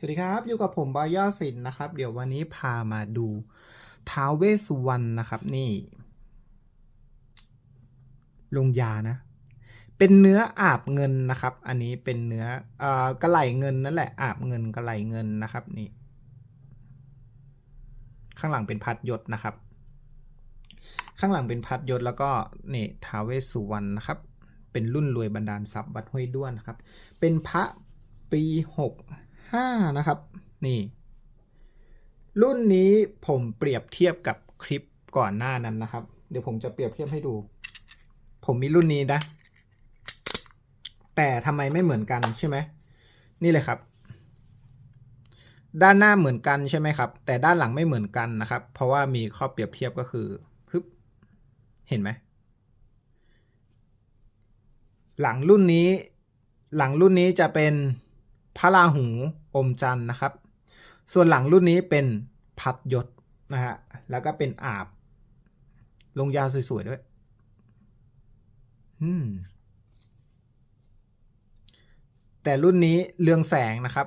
สวัสดีครับ อยู่กับผมบอยย่อสินนะครับ เดี๋ยววันนี้พามาดูท้าวเวสสุวรรณนะครับ นี่ลงยานะ เป็นเนื้ออาบเงินนะครับ อันนี้เป็นเนื้อออกระไหลเงินนั่นแหละอาบเงินกระไหลเงินนะครับนี่ ข้างหลังเป็นพัดยศนะครับ ข้างหลังเป็นพัดยศแล้วก็นี่ท้าวเวสสุวรรณนะครับ เป็นรุ่นรวยบันดาลทรัพย์วัดห้วยด้วนนะครับ เป็นพระปีหก ห้านะครับ นี่ รุ่นนี้ผมเปรียบเทียบกับคลิปก่อนหน้านั้นนะครับ เดี๋ยวผมจะเปรียบเทียบให้ดู ผมมีรุ่นนี้นะ แต่ทำไมไม่เหมือนกันใช่ไหม นี่เลยครับ ด้านหน้าเหมือนกันใช่ไหมครับ แต่ด้านหลังไม่เหมือนกันนะครับ เพราะว่ามีข้อเปรียบเทียบก็คือฮึบเห็นไหม หลังรุ่นนี้ หลังรุ่นนี้จะเป็น พระราหูอมจันทร์นะครับ ส่วนหลังรุ่นนี้เป็นพัดยศนะฮะ แล้วก็เป็นอาบ ลงยาสวย ๆ ด้วย อืม แต่รุ่นนี้เรืองแสงนะครับ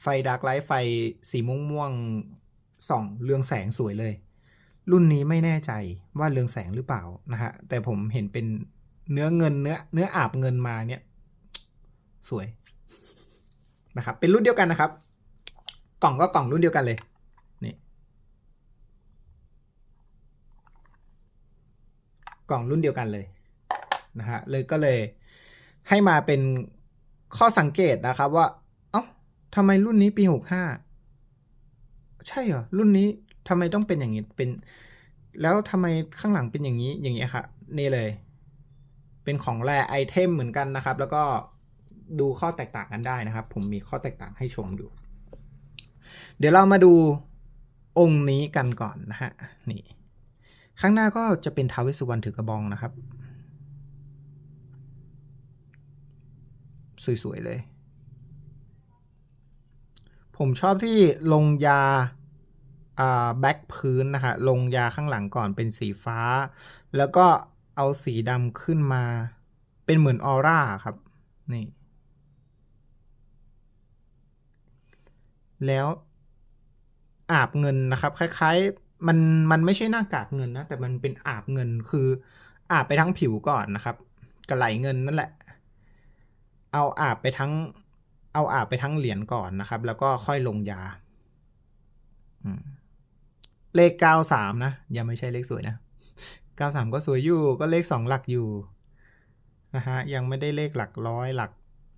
ไฟดาร์กไลท์ไฟสีม่วงม่วงๆส่องเรืองแสงสวยเลย รุ่นนี้ไม่แน่ใจว่าเรืองแสงหรือเปล่านะฮะ แต่ผมเห็นเป็นเนื้อเงินเนื้อเนื้ออาบเงินมาเนี่ย สวยนะครับ เป็นรุ่นเดียวกันนะครับ กล่องก็กล่องรุ่นเดียวกันเลยนี่กล่องรุ่นเดียวกันเลยนะฮะเลยก็เลยให้มาเป็นข้อสังเกตนะครับว่า เอ้าทำไมรุ่นนี้ปีหกห้าใช่เหรอ รุ่นนี้ทำไมต้องเป็นอย่างนี้เป็น แล้วทำไมข้างหลังเป็นอย่างนี้อย่างนี้ยครับนี่เลย เป็นของแรไอเทมเหมือนกันนะครับ แล้วก็ ดูข้อแตกต่างกันได้นะครับ ผมมีข้อแตกต่างให้ชมดูเดี๋ยวเรามาดูองค์นี้กันก่อนนะฮะนี่ข้างหน้าก็จะเป็นท้าวเวสสุวรรณถือกระบองนะครับ สวย ๆ เลย ผมชอบที่ลงยาแบ็คพื้นนะฮะลงยาข้างหลังก่อนเป็นสีฟ้า แล้วก็เอาสีดำขึ้นมา เป็นเหมือนออร่าครับ นี่ แล้วอาบเงินนะครับ คล้ายๆมันมันไม่ใช่หน้ากากเงินนะ แต่มันเป็นอาบเงินคืออาบไปทั้งผิวก่อนนะครับกระไหลเงินนั่นแหละ เอาอาบไปทั้ง เอาอาบไปทั้งเหรียญก่อนนะครับ แล้วก็ค่อยลงยาเลขเก้าสามนะยังไม่ใช่เลขสวยนะเก้าสามก็สวยอยู่ ก็เลขสองหลักอยู่นะฮะยังไม่ได้เลขหลักร้อยหลัก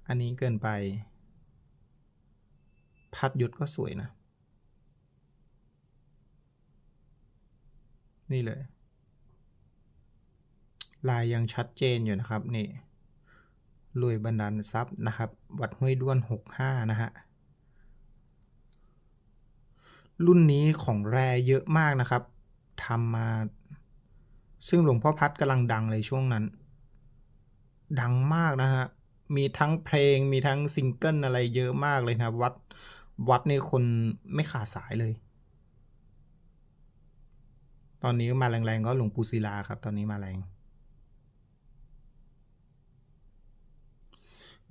อันนี้เกินไป พัดยุทธก็สวยนะ นี่เลย ลายยังชัดเจนอยู่นะครับ นี่รวยบันดาลทรัพย์นะครับ วัดห้วยด้วนหกห้านะฮะ รุ่นนี้ของแร่เยอะมากนะครับทำมา ซึ่งหลวงพ่อพัดกำลังดังเลยช่วงนั้น ดังมากนะฮะ มีทั้งเพลงมีทั้งซิงเกิลอะไรเยอะมากเลยนะวัด วัดในคนไม่ขาดสายเลย ตอนนี้มาแรงๆก็หลวงปู่ศิลาครับ ตอนนี้มาแรง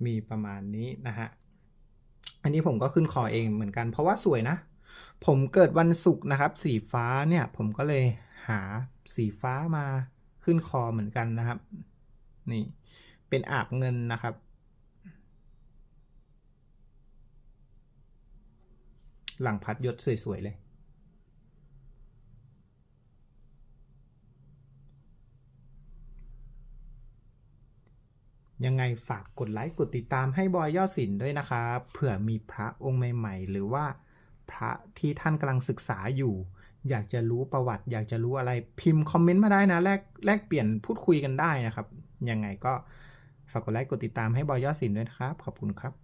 มีประมาณนี้นะฮะ อันนี้ผมก็ขึ้นคอเองเหมือนกัน เพราะว่าสวยนะ ผมเกิดวันศุกร์นะครับ สีฟ้าเนี่ย ผมก็เลยหาสีฟ้ามาขึ้นคอเหมือนกันนะครับ นี่ เป็นอาบเงินนะครับ หลังพัดยศสวย ๆ เลย ยังไงฝากกดไลค์กดติดตามให้บอยยอดศิลป์ด้วยนะครับเผื่อมีพระองค์ใหม่ ๆ หรือว่าพระที่ท่านกำลังศึกษาอยู่ อยากจะรู้ประวัติ อยากจะรู้อะไรพิมพ์คอมเมนต์มาได้นะแลกแลกเปลี่ยนพูดคุยกันได้นะครับ ยังไงก็ฝากกดไลค์กดติดตามให้บอยยอดศิลป์ด้วยนะครับ ขอบคุณครับ